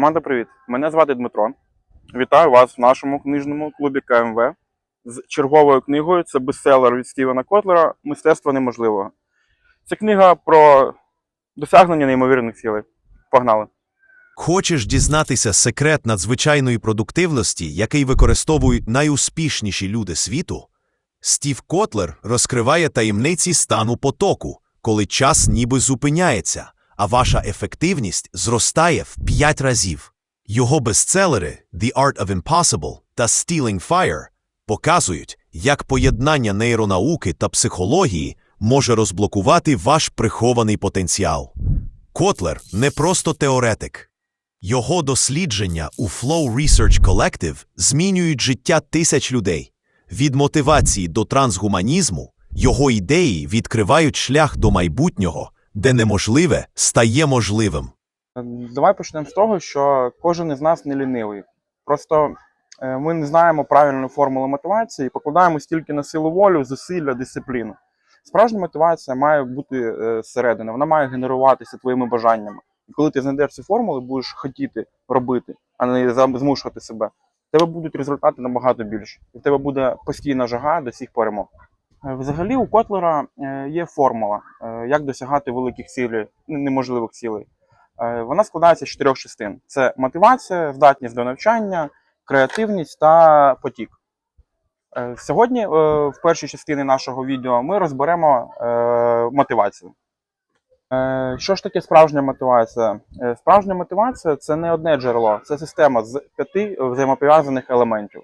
Команда, привіт! Мене звати Дмитро. Вітаю вас в нашому книжному клубі КМВ з черговою книгою. Це бестселер від Стівена Котлера Мистецтво неможливого. Це книга про досягнення неймовірних цілей. Погнали! Хочеш дізнатися секрет надзвичайної продуктивності, який використовують найуспішніші люди світу? Стів Котлер розкриває таємниці стану потоку, коли час ніби зупиняється, а ваша ефективність зростає в 5 разів. Його бестселери The Art of Impossible та Stealing Fire показують, як поєднання нейронауки та психології може розблокувати ваш прихований потенціал. Котлер не просто теоретик. Його дослідження у Flow Research Collective змінюють життя тисяч людей. Від мотивації до трансгуманізму його ідеї відкривають шлях до майбутнього, де неможливе стає можливим. Давай почнемо з того, що кожен із нас не лінивий. Просто е, ми не знаємо правильної формули мотивації і покладаємо стільки на силу волю, зусилля, дисципліну. Справжня мотивація має бути е, зсередини, вона має генеруватися твоїми бажаннями. І коли ти знайдеш цю формулу, будеш хотіти робити, а не змушувати себе, в тебе будуть результати набагато більше. І в тебе буде постійна жага до всіх перемог. Е, Взагалі, у Котлера е, є формула, е, як досягати великих цілей, неможливих цілей. Вона складається з чотирьох частин: це мотивація, здатність до навчання, креативність та потік. Сьогодні, в першій частині нашого відео, ми розберемо мотивацію. Що ж таке справжня мотивація? Справжня мотивація це не одне джерело, це система з п'яти взаємопов'язаних елементів: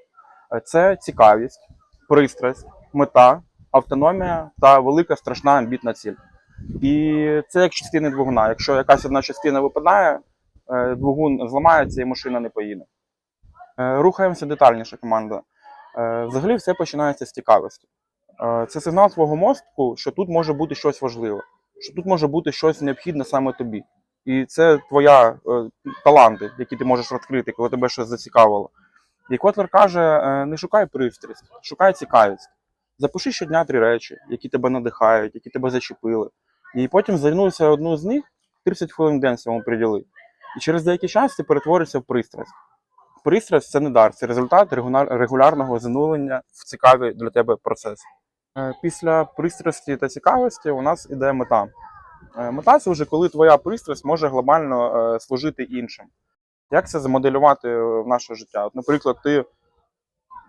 це цікавість, пристрасть, мета, автономія та велика страшна амбітна ціль. І це як частини двигуна. Якщо якась одна частина випадає, е, двигун зламається і машина не поїде. Е, Рухаємося детальніше, команда. Е, Взагалі все починається з цікавості. Це сигнал твого мозку, що тут може бути щось важливе, що тут може бути щось необхідне саме тобі. І це твоя таланти, які ти можеш розкрити, коли тебе щось зацікавило. І Котлер каже: не шукай пристрасть, шукай цікавість. Запиши щодня три речі, які тебе надихають, які тебе зачепили. І потім звернувся одну з них, 30 хвилин в день цьому приділи. І через деякий час ти перетворишся в пристрасть. Пристрасть це не дар, це результат регулярного занулення в цікаві для тебе процеси. Е, Після пристрасті та цікавості у нас іде мета. Е, Мета це вже коли твоя пристрасть може глобально е, служити іншим. Як це замоделювати в наше життя? От, наприклад, ти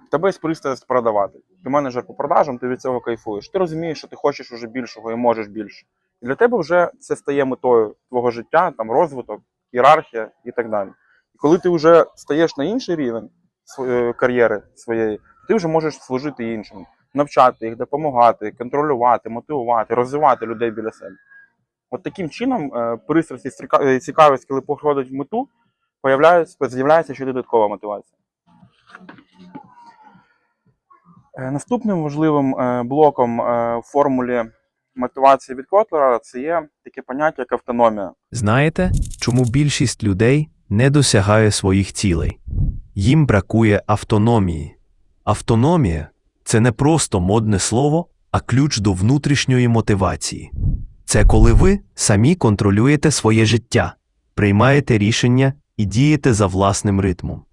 тебе є пристрасть продавати. Ти менеджер по продажам, ти від цього кайфуєш. Ти розумієш, що ти хочеш уже більшого і можеш більше. І для тебе вже це стає метою твого життя, там розвиток, ієрархія і так далі. І коли ти вже стаєш на інший рівень кар'єри своєї, ти вже можеш служити іншим, навчати їх, допомагати, контролювати, мотивувати, розвивати людей біля себе. От таким чином е, пристрасть і е, цікавість, коли походить в мету, з'являється ще додаткова мотивація. Е, Наступним важливим е, блоком е, в формулі мотивації від Котлера це є таке поняття, як автономія. Знаєте, чому більшість людей не досягає своїх цілей? Їм бракує автономії. Автономія це не просто модне слово, а ключ до внутрішньої мотивації. Це коли ви самі контролюєте своє життя, приймаєте рішення і дієте за власним ритмом.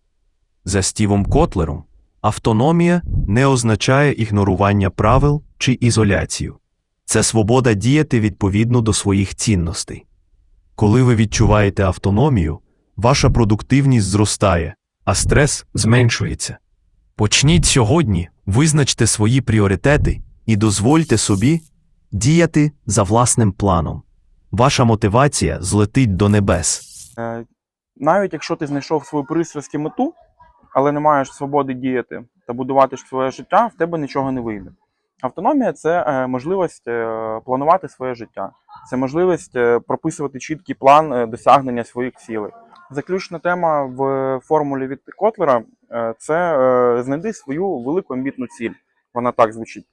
За Стівом Котлером, автономія не означає ігнорування правил чи ізоляцію. Це свобода діяти відповідно до своїх цінностей. Коли ви відчуваєте автономію, ваша продуктивність зростає, а стрес зменшується. Почніть сьогодні, визначте свої пріоритети і дозвольте собі діяти за власним планом. Ваша мотивація злетить до небес. Е, Навіть якщо ти знайшов свою пристрасть і мету, але не маєш свободи діяти та будувати своє життя, в тебе нічого не вийде. Автономія це е, можливість е, планувати своє життя, це можливість е, прописувати чіткий план досягнення своїх цілей. Заключна тема в формулі від Котлера це знайди свою велику амбітну ціль. Вона так звучить.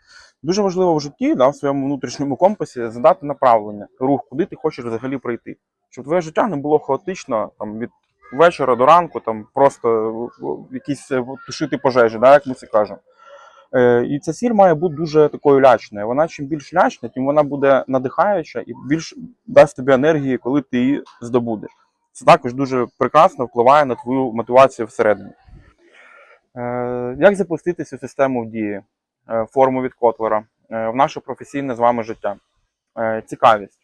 Дуже важливо в житті, да, в своєму внутрішньому компасі задати направлення, рух, куди ти хочеш взагалі прийти. Щоб твоє життя не було хаотично там, від вечора до ранку, там просто в- якісь е, тушити пожежі, да, як ми це кажемо. Е, і ця ціль має бути дуже такою лячною. Вона чим більш лячна, тим вона буде надихаюча і більш дасть тобі енергії, коли ти її здобудеш. Це також дуже прекрасно впливає на твою мотивацію всередині. Е, Як запустити цю систему в дії, е, форму від Котлера е, в наше професійне з вами життя? Е, Цікавість.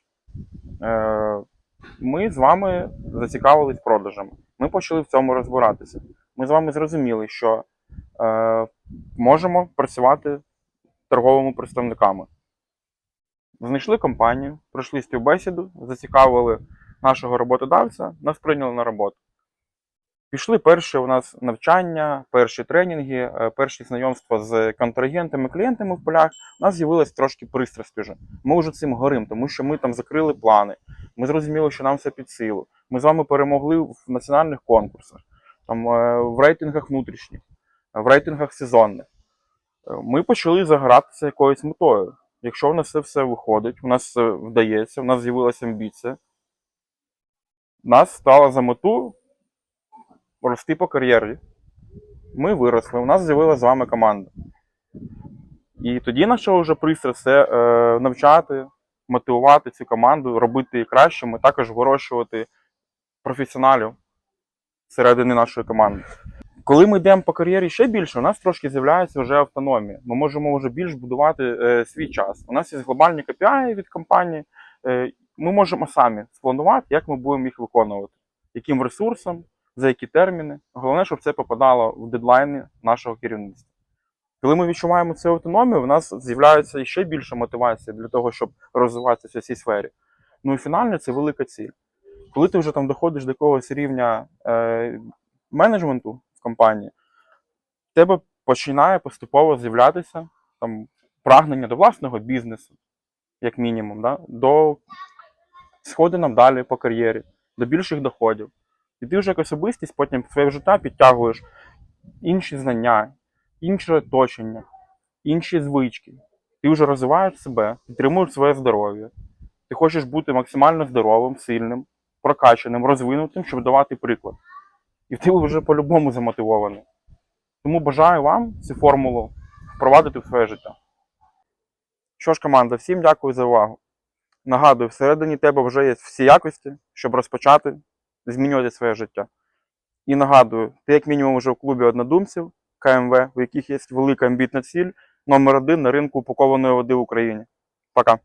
Ми з вами зацікавились продажами. Ми почали в цьому розбиратися. Ми з вами зрозуміли, що е, можемо працювати торговими представниками. Знайшли компанію, пройшли співбесіду, зацікавили нашого роботодавця, нас прийняли на роботу. Пішли перші у нас навчання, перші тренінги, е, перші знайомства з контрагентами, клієнтами в полях. У нас з'явилась трошки пристрасть уже. Ми вже цим горим, тому що ми там закрили плани. Ми зрозуміли, що нам все під силу. Ми з вами перемогли в національних конкурсах, там, е, в рейтингах внутрішніх, в рейтингах сезонних. Е, Ми почали загоратися якоюсь метою. Якщо в нас це все виходить, у нас вдається, у нас з'явилася амбіція, нас стало за мету рости по кар'єрі. Ми виросли, у нас з'явилася з вами команда. І тоді наша вже пристрасть це е, навчати, мотивувати цю команду, робити її кращими, також вирощувати професіоналів всередині нашої команди. Коли ми йдемо по кар'єрі ще більше, у нас трошки з'являється вже автономія. Ми можемо вже більш будувати е, свій час. У нас є глобальні KPI від компанії. Е, ми можемо самі спланувати, як ми будемо їх виконувати, яким ресурсом, за які терміни. Головне, щоб це попадало в дедлайни нашого керівництва. Коли ми відчуваємо цю автономію, в нас з'являється ще більша мотивація для того, щоб розвиватися в цій сфері. Ну і фінально це велика ціль. Коли ти вже там доходиш до якогось рівня е, менеджменту в компанії, в тебе починає поступово з'являтися там прагнення до власного бізнесу, як мінімум, да? до сходинок далі по кар'єрі, до більших доходів. І ти вже як особистість потім в своє життя підтягуєш інші знання, інше оточення, інші звички. Ти вже розвиваєш себе, підтримуєш своє здоров'я. Ти хочеш бути максимально здоровим, сильним, прокачаним, розвинутим, щоб давати приклад. І ти вже по-любому замотивований. Тому бажаю вам цю формулу впровадити в своє життя. Що ж, команда, всім дякую за увагу. Нагадую, всередині тебе вже є всі якості, щоб розпочати змінювати своє життя. І нагадую, ти як мінімум вже в клубі однодумців КМВ, у яких є велика амбітна ціль, номер один на ринку упакованої води в Україні. Пока.